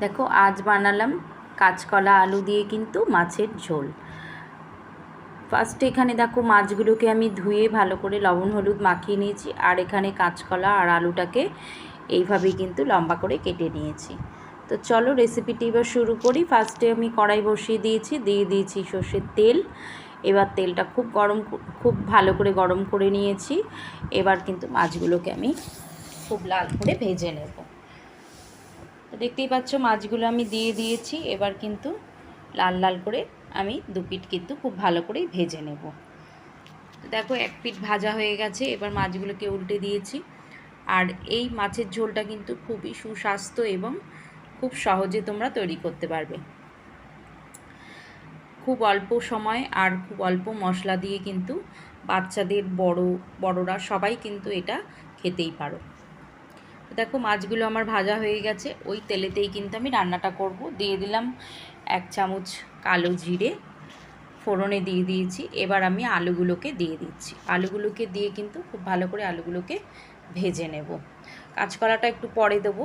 দেখো, আজ বানালাম কাঁচকলা আলু দিয়ে কিন্তু মাছের ঝোল। ফার্স্টে এখানে দেখো, মাছগুলোকে আমি ধুয়ে ভালো করে লবণ, হলুদ মাখিয়ে নিয়েছি, আর এখানে কাঁচকলা আর আলুটাকে এইভাবেই কিন্তু লম্বা করে কেটে নিয়েছি। তো চলো রেসিপিটি এবার শুরু করি। ফার্স্টে আমি কড়াই বসিয়ে দিয়েছি, দিয়ে দিয়েছি সর্ষের তেল। এবার তেলটা খুব গরম, খুব ভালো করে গরম করে নিয়েছি। এবার কিন্তু মাছগুলোকে আমি খুব লাল করে ভেজে নেব। দেখতেই পাচ্ছ, মাছগুলো আমি দিয়ে দিয়েছি। এবার কিন্তু লাল লাল করে আমি দু পিঠ কিন্তু খুব ভালো করেই ভেজে নেব। দেখো, এক পিঠ ভাজা হয়ে গেছে। এবার মাছগুলোকে উল্টে দিয়েছি। আর এই মাছের ঝোলটা কিন্তু খুবই সুস্বাস্থ্য এবং খুব সহজে তোমরা তৈরি করতে পারবে। খুব অল্প সময় আর খুব অল্প মশলা দিয়ে কিন্তু বাচ্চাদের বড়, বড়রা সবাই কিন্তু এটা খেতেই পারো। দেখো মাছগুলো আমার ভাজা হয়ে গেছে, ওই তেলেতেই কিন্তু আমি রান্নাটা করব। দিয়ে দিলাম এক চামচ কালো জিরে, ফোড়নে দিয়ে দিয়েছি। এবার আমি আলুগুলোকে দিয়ে দিচ্ছি। আলুগুলোকে দিয়ে কিন্তু খুব ভালো করে আলুগুলোকে ভেজে নেব। কাঁচকলাটা একটু পরে দেবো।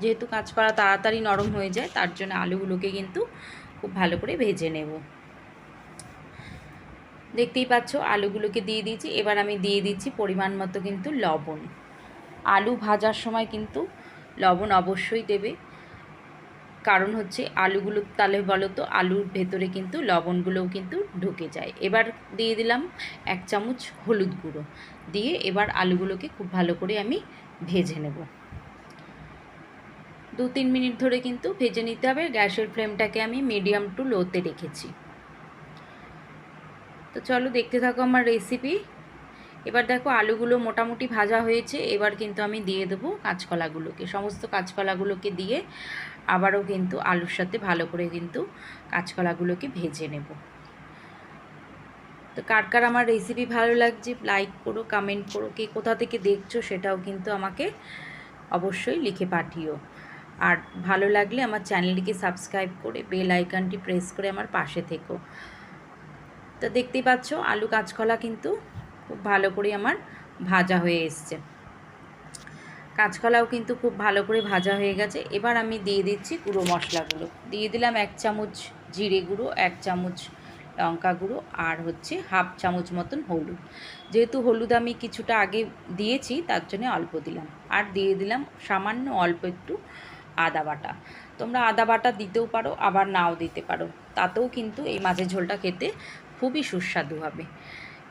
যেহেতু কাঁচকলা তাড়াতাড়ি নরম হয়ে যায়, তার জন্য আলুগুলোকে কিন্তু খুব ভালো করে ভেজে নেব। দেখতেই পাচ্ছ, আলুগুলোকে দিয়ে দিয়েছি। এবার আমি দিয়ে দিচ্ছি পরিমাণ মতো কিন্তু লবণ। আলু ভাজার সময় কিন্তু লবণ অবশ্যই দেবে। কারণ হচ্ছে আলুগুলো, তাহলে বলো তো, আলুর ভেতরে কিন্তু লবণগুলোও কিন্তু ঢুকে যায়। এবার দিয়ে দিলাম এক চামচ হলুদ গুঁড়ো। দিয়ে এবার আলুগুলোকে খুব ভালো করে আমি ভেজে নেব। দু তিন মিনিট ধরে কিন্তু ভেজে নিতে হবে। গ্যাসের ফ্লেমটাকে আমি মিডিয়াম টু লোতে রেখেছি। তো চলো দেখতে থাকো আমার রেসিপি এবার দেখো আলুগুলো মোটামুটি ভাজা হয়েছে, এবার কিন্তু আমি দিয়ে দেবো কাঁচকলাগুলোকে। সমস্ত কাঁচকলাগুলোকে দিয়ে আবারও কিন্তু আলুর সাথে ভালো করে কিন্তু কাঁচকলাগুলোকে ভেজে নেব। তো কার কার আমার রেসিপি ভালো লাগছে লাইক করো কমেন্ট করো, কে কোথা থেকে দেখছ সেটাও কিন্তু আমাকে অবশ্যই লিখে পাঠিও। আর ভালো লাগলে আমার চ্যানেলটিকে সাবস্ক্রাইব করে বেল আইকনটি প্রেস করে আমার পাশে থেকো। তো দেখতেই পাচ্ছ, আলু কাঁচকলা কিন্তু খুব ভালো করে আমার ভাজা হয়ে এসছে। কাঁচকলাও কিন্তু খুব ভালো করে ভাজা হয়ে গেছে। এবার আমি দিয়ে দিচ্ছি গুঁড়ো মশলাগুলো। দিয়ে দিলাম এক চামচ জিরে গুঁড়ো, এক চামচ লঙ্কা গুঁড়ো আর হচ্ছে হাফ চামচ মতন হলুদ। যেহেতু হলুদ আমি কিছুটা আগে দিয়েছি, তার জন্য অল্প দিলাম। আর দিয়ে দিলাম সামান্য অল্প একটু আদা বাটা। তোমরা আদা বাটা দিতেও পারো, আবার নাও দিতে পারো। তাতেও কিন্তু এই মাছের ঝোলটা খেতে খুবই সুস্বাদু হবে।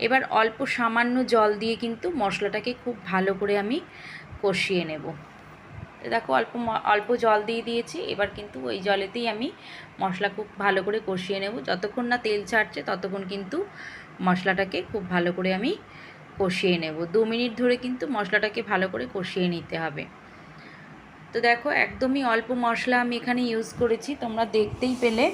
এবার অল্প সামান্য জল দিয়ে কিন্তু মশলাটাকে খুব ভালো করে আমি কষিয়ে নেব। দেখো অল্প অল্প জল দিয়ে দিয়েছি, এবার কিন্তু ওই জলেতেই আমি মশলা খুব ভালো করে কষিয়ে নেব। যতক্ষণ না তেল ছাড়ছে, ততক্ষণ কিন্তু মশলাটাকে খুব ভালো করে আমি কষিয়ে নেব। দু মিনিট ধরে কিন্তু মশলাটাকে ভালো করে কষিয়ে নিতে হবে। তো দেখো, একদমই অল্প মশলা আমি এখানে ইউজ করেছি, তোমরা দেখতেই পেলে।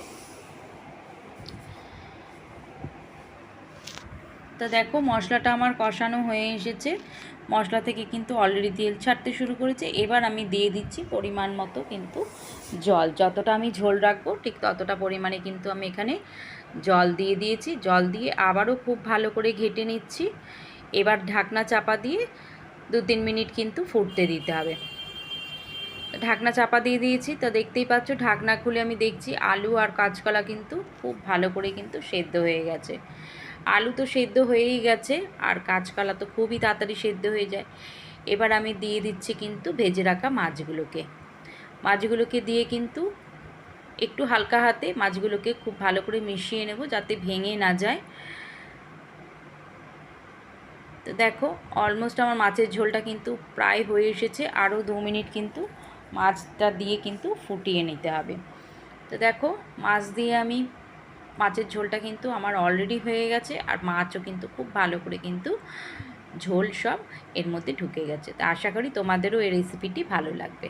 তো দেখো, মশলাটা আমার কষানো হয়ে এসেছে। মশলা থেকে কিন্তু অলরেডি তেল ছাড়তে শুরু করেছে। এবার আমি দিয়ে দিচ্ছি পরিমাণ মতো কিন্তু জল। যতটা আমি ঝোল রাখব, ঠিক ততটা পরিমাণে কিন্তু আমি এখানে জল দিয়ে দিয়েছি। জল দিয়ে আবারও খুব ভালো করে ঘেটে নিচ্ছি। এবার ঢাকনা চাপা দিয়ে দু তিন মিনিট কিন্তু ফুটতে দিতে হবে। ঢাকনা চাপা দিয়ে দিয়েছি। তো দেখতেই পাচ্ছ, ঢাকনা খুলে আমি দেখছি আলু আর কাঁচকলা কিন্তু খুব ভালো করে কিন্তু সেদ্ধ হয়ে গেছে। আলু তো সেদ্ধ হয়েই গেছে, আর কাঁচকলা তো খুবই তাড়াতাড়ি সেদ্ধ হয়ে যায়। এবার আমি দিয়ে দিচ্ছি কিন্তু ভেজে রাখা মাছগুলোকে। মাছগুলোকে দিয়ে কিন্তু একটু হালকা হাতে মাছগুলোকে খুব ভালো করে মিশিয়ে নেব যাতে ভেঙে না যায়। তো দেখো অলমোস্ট আমার মাছের ঝোলটা কিন্তু প্রায় হয়ে এসেছে, আরও দু মিনিট কিন্তু মাছটা দিয়ে কিন্তু ফুটিয়ে নিতে হবে। তো দেখো, মাছ দিয়ে আমি, মাছের ঝোলটা কিন্তু আমার অলরেডি হয়ে গেছে আর মাছও কিন্তু খুব ভালো করে কিন্তু ঝোল সব এর মধ্যে ঢুকে গেছে। তো আশা করি তোমাদেরও এই রেসিপিটি ভালো লাগবে।